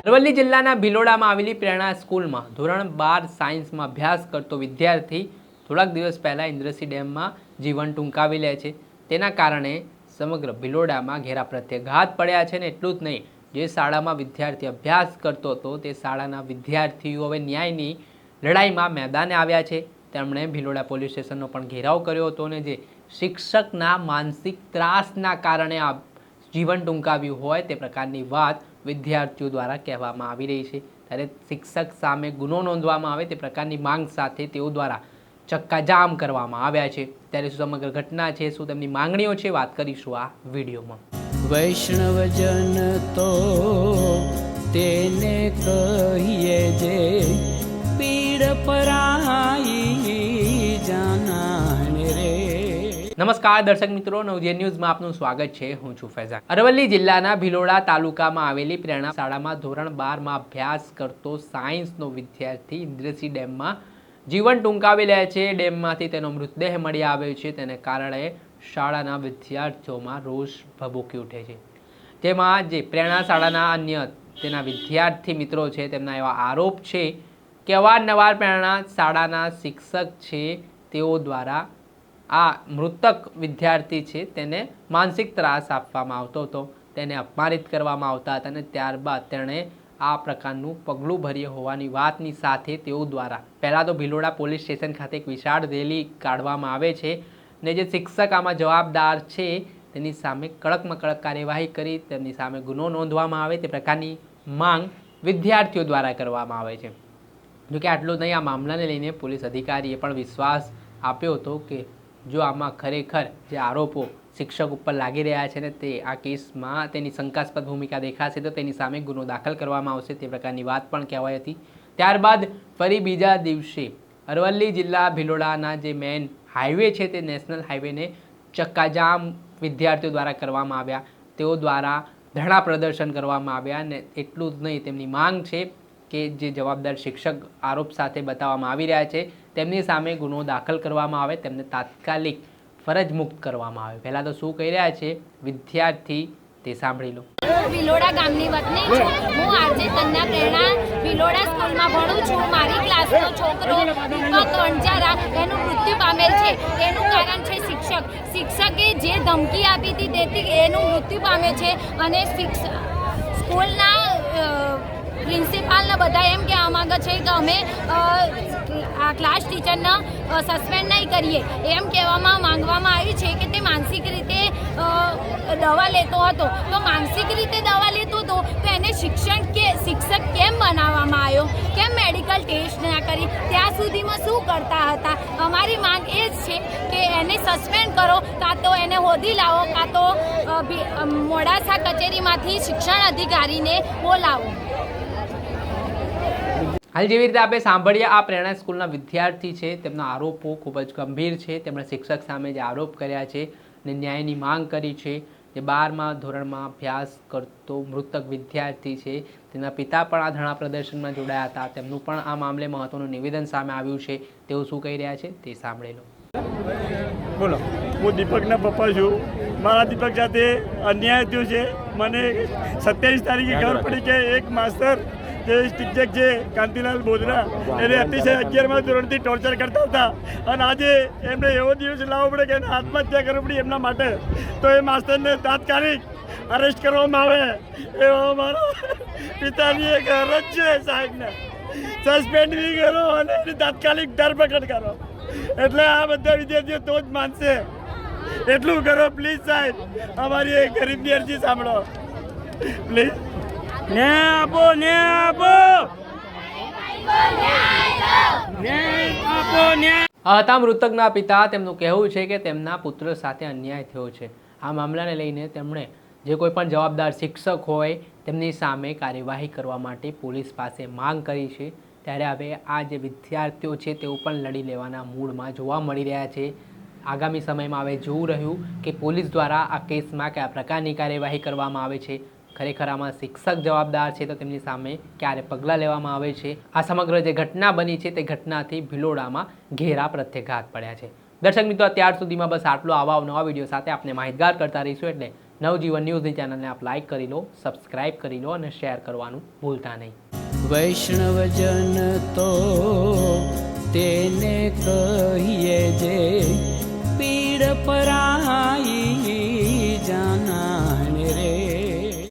અરવલ્લી જિલ્લાના ભિલોડામાં આવેલી પ્રેરણા સ્કૂલમાં ધોરણ બાર સાયન્સમાં અભ્યાસ કરતો વિદ્યાર્થી થોડાક દિવસ પહેલાં ઇન્દ્રસિંહ ડેમમાં જીવન ટૂંકાવી લે છે. તેના કારણે સમગ્ર ભિલોડામાં ઘેરા પ્રત્યાઘાત પડ્યા છે ને એટલું જ નહીં, જે શાળામાં વિદ્યાર્થી અભ્યાસ કરતો હતો તે શાળાના વિદ્યાર્થીઓ હવે ન્યાયની લડાઈમાં મેદાને આવ્યા છે. તેમણે ભિલોડા પોલીસ સ્ટેશનનો પણ ઘેરાવ કર્યો હતો અને જે શિક્ષકના માનસિક ત્રાસના કારણે આ જીવન ટૂંકાવ્યું હોય તે પ્રકારની વાત વિદ્યાર્થીઓ દ્વારા કહેવામાં આવી રહી છે. ત્યારે શિક્ષક સામે ગુનો નોંધવામાં આવે તે પ્રકારની માંગ સાથે તેઓ દ્વારા ચક્કાજામ કરવામાં આવ્યા છે. ત્યારે શું સમગ્ર ઘટના છે, શું તેમની માંગણીઓ છે, વાત કરીશું આ વિડીયોમાં. વૈષ્ણવજન તો તેને કહીએ જે પીડ પરાઈ નમસ્કાર દર્શક મિત્રો નવજે ન્યૂઝમાં આપનું સ્વાગત છે. હું છું ફૈઝાન. અરવલ્લી જિલ્લાના ભિલોડા તાલુકામાં આવેલી પ્રેરણા શાળામાં ધોરણ બારમાં અભ્યાસ કરતો સાયન્સનો વિદ્યાર્થી ઇન્દ્રસિંહ ડેમમાં જીવન ટૂંકાવી લે છે. ડેમમાંથી તેનો મૃતદેહ મળી આવ્યો છે. તેને કારણે શાળાના વિદ્યાર્થીઓમાં રોષ ભભૂકી ઉઠે છે. જેમાં જે પ્રેરણા શાળાના અન્ય તેના વિદ્યાર્થી મિત્રો છે, તેમના એવા આરોપ છે કે અવારનવાર પ્રેરણા શાળાના શિક્ષક છે, તેઓ દ્વારા આ મૃતક વિદ્યાર્થી છે, તેને માનસિક ત્રાસ આપવામાં આવતો હતો. તેને અપમાનિત કરવામાં આવતા હતા અને ત્યારબાદ તેણે આ પ્રકારનું પગલું ભર્યું હોવાની વાતની સાથે તેઓ દ્વારા. પહેલાં તો ભિલોડા પોલીસ સ્ટેશન ખાતે એક વિશાળ રેલી કાઢવામાં આવે છે ને જે શિક્ષક આમાં જવાબદાર છે, તેની સામે કડકમાં કડક કાર્યવાહી કરી, તેમની સામે ગુનો નોંધવામાં આવે, તે પ્રકારની માંગ વિદ્યાર્થીઓ દ્વારા કરવામાં આવે છે. જોકે આટલું નહીં, આ મામલાને લઈને પોલીસ અધિકારીએ પણ વિશ્વાસ આપ્યો હતો કે જો આમાં ખરેખર જે આરોપો શિક્ષક ઉપર લાગી રહ્યા છે ને તે આ કેસમાં તેની શંકાસ્પદ ભૂમિકા દેખાશે તો તેની સામે ગુનો દાખલ કરવામાં આવશે તે પ્રકારની વાત પણ કહેવાઈ હતી. ત્યારબાદ ફરી બીજા દિવસે અરવલ્લી જિલ્લા ભિલોડાના જે મેન હાઈવે છે તે નેશનલ હાઈવેને ચક્કાજામ વિદ્યાર્થીઓ દ્વારા કરવામાં આવ્યા. તેઓ દ્વારા ધરણા પ્રદર્શન કરવામાં આવ્યા ને એટલું જ નહીં, તેમની માંગ છે કે જે જવાબદાર શિક્ષક આરોપ સાથે બતાવવામાં આવી રહ્યા છે. તેમની સામે ગુનો દાખલ કરવામાં આવે, તેમને તાત્કાલિક ફરજ મુક્ત કરવામાં આવે. પહેલાં તો શું કહી રહ્યા છે? વિદ્યાર્થી, તે સાંભળી લો. હું ભિલોડા ગામની વતની છું. હું આજે કન્યા પ્રેરણા ભિલોડા સ્કૂલમાં ભણું છું. મારી ક્લાસનો છોકરો દીપક વણજારા એનું મૃત્યુ પામેલ છે. એનું કારણ છે શિક્ષક. શિક્ષકે જે ધમકી આપી હતી, તેથી એનું મૃત્યુ પામે છે. અને શિક્ષ, સ્કૂલના પ્રિન્સિપાલને બધા એમ કહેવા માંગે છે કે અમે આ ક્લાસ ટીચરને સસ્પેન્ડ નહીં કરીએ. એમ કહેવામાં માંગવામાં આવ્યું છે કે તે માનસિક રીતે દવા લેતો હતો. તો માનસિક રીતે દવા લેતો હતો તો એને શિક્ષણ કે, શિક્ષક કેમ બનાવવામાં આવ્યો? કેમ મેડિકલ ટેસ્ટ ના કરી? ત્યાં સુધીમાં શું કરતા હતા? અમારી માંગ એ જ છે કે એને સસ્પેન્ડ કરો, કાં તો એને હોદી લાવો, કાં તો મોડાસા કચેરીમાંથી શિક્ષણ અધિકારીને બોલાવો. હાલ જેવી રીતે આપણે સાંભળીએ આ પ્રેરણા સ્કૂલના વિદ્યાર્થી છે. તેમના આરોપો ખૂબ જ ગંભીર છે. તેમણે શિક્ષક સામે જે આરોપ કર્યા છે અને ન્યાયની માંગ કરી છે જે બારમાં ધોરણમાં અભ્યાસ કરતો મૃતક વિદ્યાર્થી છે. તેના પિતા પણ આ ધરણા પ્રદર્શનમાં જોડાયા હતા. તેમનું પણ આ મામલે મહત્વનું નિવેદન સામે આવ્યું છે. તેઓ શું કહી રહ્યા છે તે સાંભળી લો. બોલો. હું દીપકના પપ્પા છું. મારા દીપક સાથે અન્યાય થયો છે. મને સત્યાવીસ તારીખે ખબર પડી કે એક માસ્ટર જે શિક્ષક છે, કાંતિલાલ બોધરા, એને અતિશય અગિયારમાં ધોરણથી ટોર્ચર કરતા હતા. અને આજે એમને એવો દિવસ લાવવો પડે કે એને આત્મહત્યા કરવી પડી એમના માટે. તો એ માસ્ટરને તાત્કાલિક અરેસ્ટ કરવામાં આવે. એવો અમારો પિતાની એક અરજ છે સાહેબને. સસ્પેન્ડ બી કરો અને એની તાત્કાલિક ધરપકડ કરો. એટલે આ બધા વિદ્યાર્થીઓ તો જ માનશે. એટલું કરો પ્લીઝ સાહેબ. અમારી એક ગરીબની અરજી સાંભળો. પ્લીઝ ને આપો ને આપો. આ હતા મૃતકના પિતા. તેમનું કહેવું છે કે તેમના પુત્ર સાથે અન્યાય થયો છે. આ મામલાને લઈને તેમણે જે કોઈ પણ જવાબદાર શિક્ષક હોય, તેમની સામે કાર્યવાહી કરવા માટે પોલીસ પાસે માંગ કરી છે. ત્યારે હવે આ જે વિદ્યાર્થીઓ છે, તેઓ પણ લડી લેવાના મૂડમાં જોવા મળી રહ્યા છે. આગામી સમયમાં હવે જોવું રહ્યું કે પોલીસ દ્વારા આ કેસમાં કયા પ્રકારની કાર્યવાહી કરવામાં આવે છે. ખરેખર આમાં શિક્ષક જવાબદાર છે તો તેમની સામે ક્યારે પગલાં લેવામાં આવે છે? આ સમગ્ર જે ઘટના બની છે તે ઘટનાથી ભિલોડામાં ઘેરા પ્રત્યાઘાત પડ્યા છે. દર્શક મિત્રો, અત્યાર સુધીમાં બસ આટલો આવા નવા વીડિયો સાથે આપણે માહિતગાર કરતા રહીશું એટલે નવજીવન ન્યૂઝની ચેનલને આપ લાઇક કરી લો સબસ્ક્રાઇબ કરી લો અને શેર કરવાનું ભૂલતા નહીં. વૈષ્ણવજન તો તેને જે